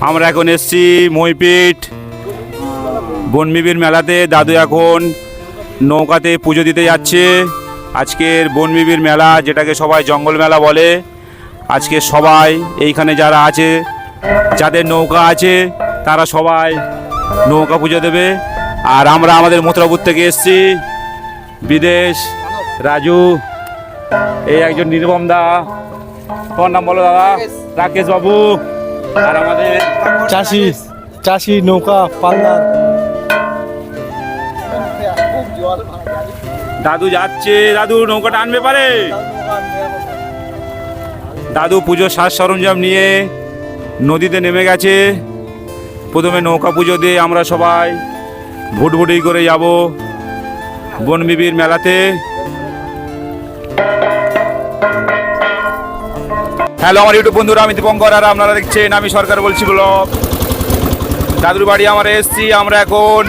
আমরা এখন এসছি মইপিঠ বনবিবির মেলাতে। দাদু এখন নৌকাতে পুজো দিতে যাচ্ছে। আজকের বনবিবির মেলা যেটাকে সবাই জঙ্গল মেলা বলে আজকে সবাই এইখানে যারা আছে যাদের নৌকা আছে তারা সবাই নৌকা পুজো দেবে। আর আমরা আমাদের মথুরাপুর থেকে এসছি। বিদেশ রাজু এই একজন নির্মম দা। তোমার নাম বলো দাদা। রাকেশ। বাবু। আর আমাদের চাষি চাষি নৌকা পাল্লার। দাদু যাচ্ছে দাদু নৌকাটা আনবে পারে? দাদু পুজোর সাজ সরঞ্জাম নিয়ে নদীতে নেমে গেছে। প্রথমে নৌকা পুজো দিয়ে আমরা সবাই ভুটভুটি করে যাব বনবিবির মেলাতে। হ্যালো, আমার ইউটিউব বন্ধুরা, আমি দীপঙ্কর, আর আপনারা দেখছেন আমি সরকার বলছি ব্লগ। দাদুর বাড়ি আমরা এসছি, আমরা এখন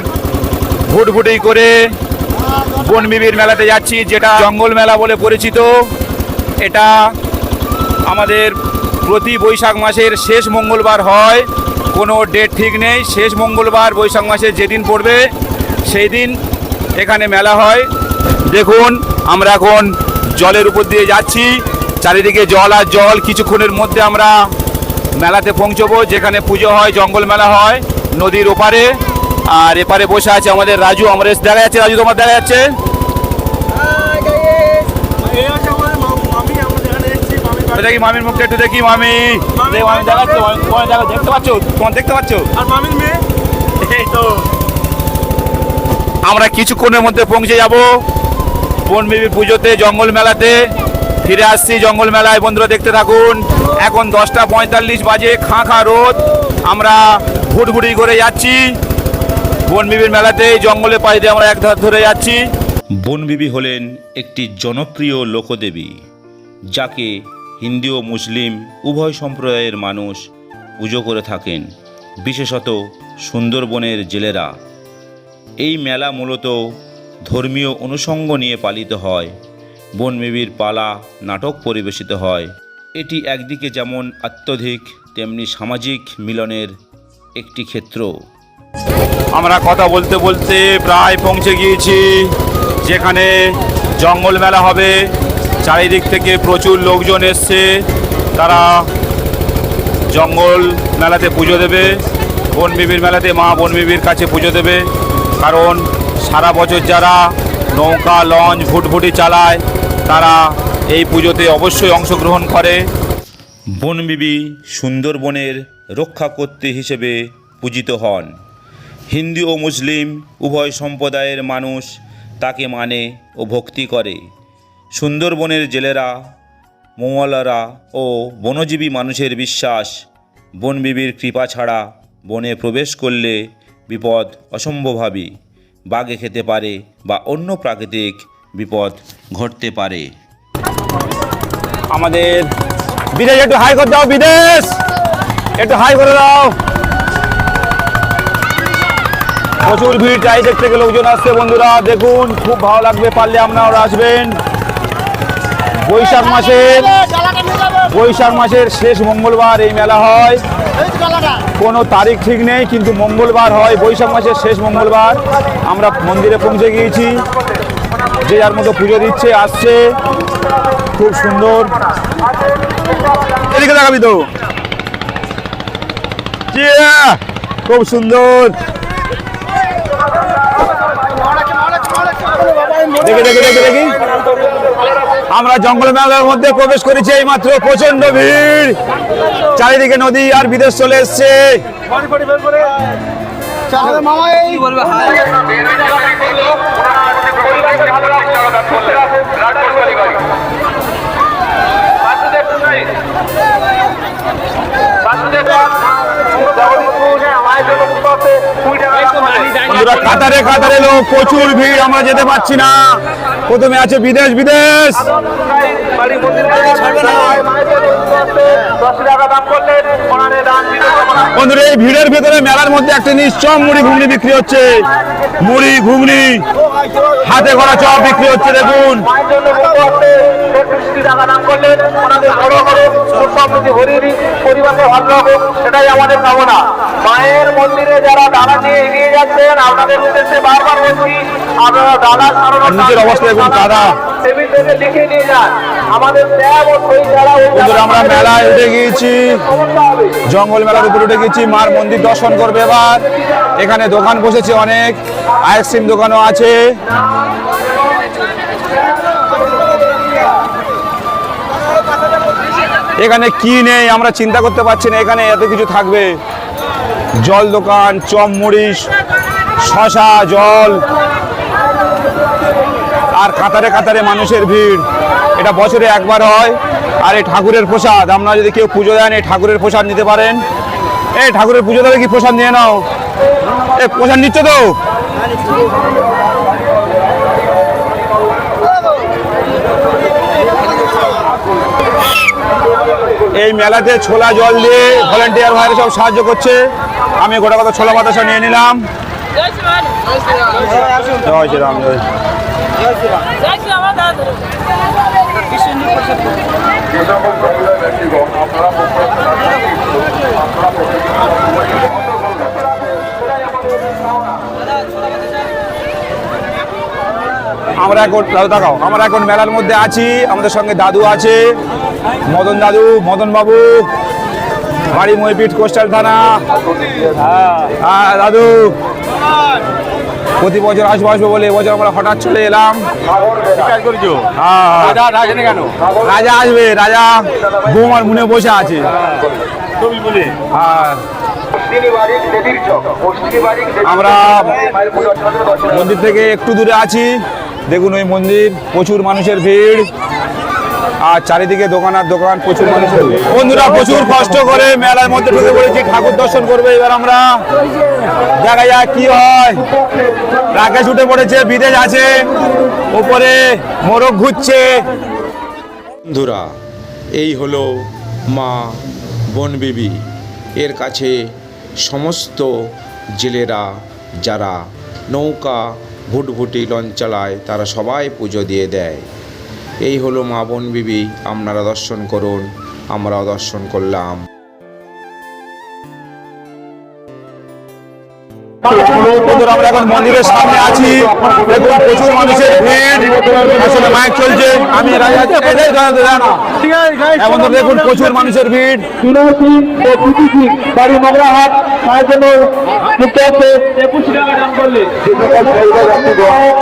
ভুটভুটি করে বনবিবির মেলাতে যাচ্ছি, যেটা জঙ্গল মেলা বলে পরিচিত। এটা আমাদের প্রতি বৈশাখ মাসের শেষ মঙ্গলবার হয়, কোনো ডেট ঠিক নেই। শেষ মঙ্গলবার, বৈশাখ মাসে যেদিন পড়বে সেই দিন এখানে মেলা হয়। দেখুন, আমরা এখন জলের উপর দিয়ে যাচ্ছি। চারিদিকে জল আর জল কিছুক্ষণের মধ্যে আমরা মেলাতে পৌঁছবো যেখানে পুজো হয় জঙ্গল মেলা হয় নদীর ওপারে। আর এপারে বসে আছে আমাদের রাজু আমার দেখা যাচ্ছে রাজু তোমার দেখা যাচ্ছে? দেখি মামির মুখটা একটু দেখি মামি। দেখাচ্ছে দেখতে পাচ্ছ? তোমার দেখতে পাচ্ছ? আর মামির মেয়ে? এই তো। আমরা কিছুক্ষণের মধ্যে পৌঁছে যাব। বনবিবি পুজোতে জঙ্গল মেলাতে। ফিরে আসছি জঙ্গল মেলায়। বন্ধুরা, দেখতে থাকুন, এখন দশটা পঁয়তাল্লিশ বাজে, খাঁ খাঁ রোদ। আমরা ভুটভুটি করে যাচ্ছি। বনবিবির মেলাতে, জঙ্গলে পাশ দিয়ে আমরা এক ধার ধরে যাচ্ছি। বনবিবি হলেন একটি জনপ্রিয় লোকদেবী, যাকে হিন্দু ও মুসলিম উভয় সম্প্রদায়ের মানুষ পুজো করে থাকেন, বিশেষত সুন্দরবনের জেলেরা। এই মেলা মূলত ধর্মীয় অনুষঙ্গ নিয়ে পালিত হয়। বনবিবির পালা নাটক পরিবেশিত হয়। এটি একদিকে যেমন অত্যধিক তেমনি সামাজিক মিলনের একটি ক্ষেত্র। আমরা কথা বলতে বলতে প্রায় পৌঁছে গিয়েছি, যেখানে জঙ্গল মেলা হবে। চারিদিক থেকে প্রচুর লোকজন এসছে। তারা জঙ্গল মেলাতে পুজো দেবে, বনবিবির মেলাতে মা বনবিবির কাছে পুজো দেবে। কারণ সারা বছর যারা নৌকা, লঞ্চ, ভুটভুটি চালায় তারা এই পুজোতে অবশ্যই অংশগ্রহণ করে। বনবিবি সুন্দরবনের রক্ষাকর্ত্রী হিসেবে পূজিত হন। হিন্দু ও মুসলিম উভয় সম্প্রদায়ের মানুষ তাকে মানে ও ভক্তি করে। সুন্দরবনের জেলেরা মৌয়ালারা ও বনজীবী মানুষের বিশ্বাস বনবিবির কৃপা ছাড়া বনে প্রবেশ করলে বিপদ অসম্ভবভাবী বাঘে খেতে পারে বা অন্য প্রাকৃতিক বিপদ ঘটতে পারে। আমাদের বিদেশ, একটু হাই করে দাও, বিদেশ! একটু হাই করে দাও। প্রচুর ভিড় চারিদিক থেকে লোকজন আসছে বন্ধুরা। দেখুন, খুব ভালো লাগবে, পারলে আপনারা আসবেন। বৈশাখ মাসের বৈশাখ মাসের শেষ মঙ্গলবার এই মেলা হয়। কোনো তারিখ ঠিক নেই, কিন্তু মঙ্গলবার হয়। বৈশাখ মাসের শেষ মঙ্গলবার আমরা মন্দিরে পৌঁছে গিয়েছি। যে যার মতো পুজো দিচ্ছে আসছে। খুব সুন্দর। এদিকে দেখাবি তো। খুব সুন্দর। দেখে দেখে দেখে দেখি। আমরা জঙ্গল মেলার মধ্যে প্রবেশ করেছি এই মাত্র প্রচণ্ড ভিড়। চারিদিকে নদী আর বিদেশ চলে এসছে। কাতারে কাতারে লোক, প্রচুর ভিড়, আমরা যেতে পারছি না। প্রথমে আছে বিদেশ বিদেশ। বন্ধুরা, এই ভিড়ের ভেতরে মেলার মধ্যে একটা নিশ্চয় মুড়ি ঘুগনি বিক্রি হচ্ছে। মুড়ি ঘুগনি, হাতে করা চপ বিক্রি হচ্ছে, দেখুন। ভরিয়ে দিন পরিবারকে ভালো রাখুক সেটাই আমাদের কামনা। মায়ের মন্দিরে যারা দাদা নিয়ে এগিয়ে যাচ্ছেন আপনাদের উদ্দেশ্যে বারবার বলছি আপনারা দাদা সারানোর অবস্থা দেখুন, দাদা। টেবিল থেকে লিখে নিয়ে যান। আমাদের ত্যাগ ও শহীদ যারা আমরা মেলায় উঠে গিয়েছি। জঙ্গল মেলার উপরে উঠে গেছি মার মন্দির দর্শন করবে এবার। এখানে দোকান বসেছে অনেক আইসক্রিম দোকানও আছে। এখানে কি নেই আমরা চিন্তা করতে পারছি না, এখানে এত কিছু থাকবে। জল দোকান চপ মুড়ি শশা, জল। আর কাতারে কাতারে মানুষের ভিড়। এটা বছরে একবার হয়, আর এই ঠাকুরের প্রসাদ, আপনারা যদি কেউ পুজো দেন, এই ঠাকুরের প্রসাদ নিতে পারেন। এই ঠাকুরের পুজো দেবে কি প্রসাদ নিয়ে নাও? এ, প্রসাদ নিচ্ছ তো? এই মেলাতে ছোলা জল দিয়ে ভলেন্টিয়ার ভাইরা সব সাহায্য করছে। আমি গোটা কথা ছোলা বাতাসা নিয়ে নিলাম। আমরা এখন দাদু দেখাও আমরা এখন মেলার মধ্যে আছি। আমাদের সঙ্গে দাদু আছে। মদন দাদু মদন বাবু বাড়ি মইপিট কোস্টাল থানা। হ্যাঁ দাদু। প্রতি বছর আসব আসব বলে এবছর আমরা হঠাৎ চলে এলাম। হ্যাঁ। রাজা আসবে রাজা। বৌমার মনে বসে আছে। হ্যাঁ। আমরা মন্দির থেকে একটু দূরে আছি। দেখুন ওই মন্দির প্রচুর মানুষের ভিড়। আর চারিদিকে দোকান আর দোকান, প্রচুর মানুষ বন্ধুরা, প্রচুর কষ্ট করে মেলার মধ্যে ঢুকে পড়েছি। ঠাকুর দর্শন করবে এবার আমরা। দেখা যাক কি হয়। রাকেশ উঠে পড়েছে, বিদেশ আছে। ওপরে মোরগ ঘুরছে। বন্ধুরা, এই হলো মা বনবিবি এর কাছে সমস্ত জেলেরা যারা নৌকা, ভুটভুটি লঞ্চ চালায় তারা সবাই পুজো দিয়ে দেয়। এই হলো মা বোন বিবি আপনারা দর্শন করুন আমরাও দর্শন করলাম। আমরা এখন মন্দিরের সামনে আছি। দেখুন প্রচুর মানুষের ভিড়। আসলে মাইক চলছে। আমি দাঁড়া। হ্যাঁ, দেখুন প্রচুর মানুষের ভিড়। বাড়ি মগরাহাট তার জন্য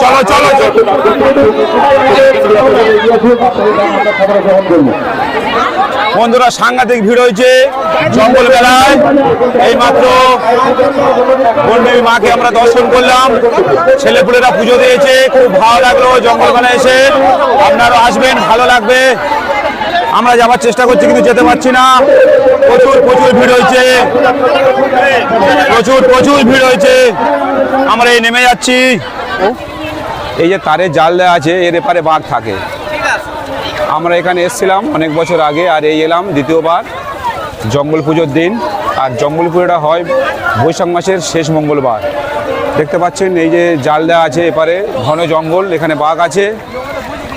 চলো। চলো। খবর গ্রহণ করব। বন্ধুরা, সাংঘাতিক ভিড় হয়েছে জঙ্গল বেলায় এইমাত্র বন্ডী মাকে আমরা দর্শন করলাম। ছেলেপুলেরা পুজো দিয়েছে, খুব ভালো লাগল জঙ্গল বেলায় এসে। আপনারা আসবেন, ভালো লাগবে। আমরা যাওয়ার চেষ্টা করছি, কিন্তু যেতে পারছি না। প্রচুর প্রচুর ভিড় হয়েছে। প্রচুর প্রচুর ভিড় হয়েছে। আমরা এই নেমে যাচ্ছি। এই যে তারে জাল দেওয়া আছে, এর এপারে বাঘ থাকে। আমরা এখানে এসেছিলাম অনেক বছর আগে আর এই এলাম দ্বিতীয়বার। জঙ্গল পুজোর দিন। আর জঙ্গল পুজোটা হয় বৈশাখ মাসের শেষ মঙ্গলবার। দেখতে পাচ্ছেন এই যে জাল দেওয়া আছে এপারে ঘন জঙ্গল এখানে বাঘ আছে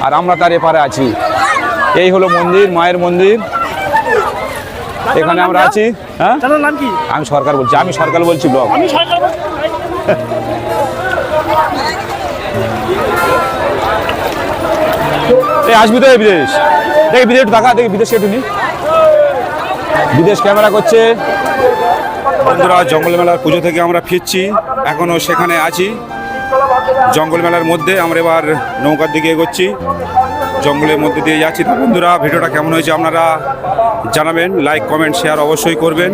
আর আমরা তার এপারে আছি। এই হলো মন্দির মায়ের মন্দির। এখানে আমরা আছি। হ্যাঁ? আমি সরকার বলছি আমি সরকার বলছি ব্লক আমি সরকার এই, আসবি তো বিদেশ। দেখি বিদেশ একটু দেখা, দেখি বিদেশ একটু বিদেশ ক্যামেরা করছে। বন্ধুরা, জঙ্গল মেলার পুজো থেকে আমরা ফিরছি। এখনও সেখানে আছি। জঙ্গল মেলার মধ্যে আমরা এবার নৌকার দিকে এগোচ্ছি। জঙ্গলের মধ্যে দিয়ে যাচ্ছি। তো বন্ধুরা, ভিডিওটা কেমন হয়েছে আপনারা জানাবেন। লাইক কমেন্ট শেয়ার অবশ্যই করবেন।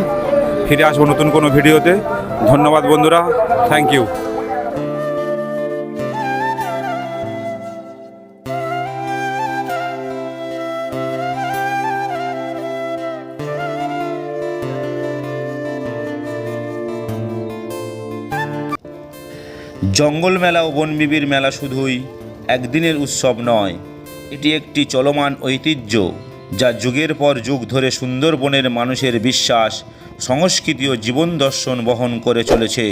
ফিরে আসব নতুন কোনো ভিডিওতে। ধন্যবাদ বন্ধুরা। থ্যাংক ইউ জঙ্গল মেলা ও বনবিবির মেলা শুধুই একদিনের উৎসব নয়, এটি একটি চলমান ঐতিহ্য যা যুগের পর যুগ ধরে সুন্দরবনের মানুষের বিশ্বাস, সংস্কৃতি ও জীবন দর্শন বহন করে চলেছে।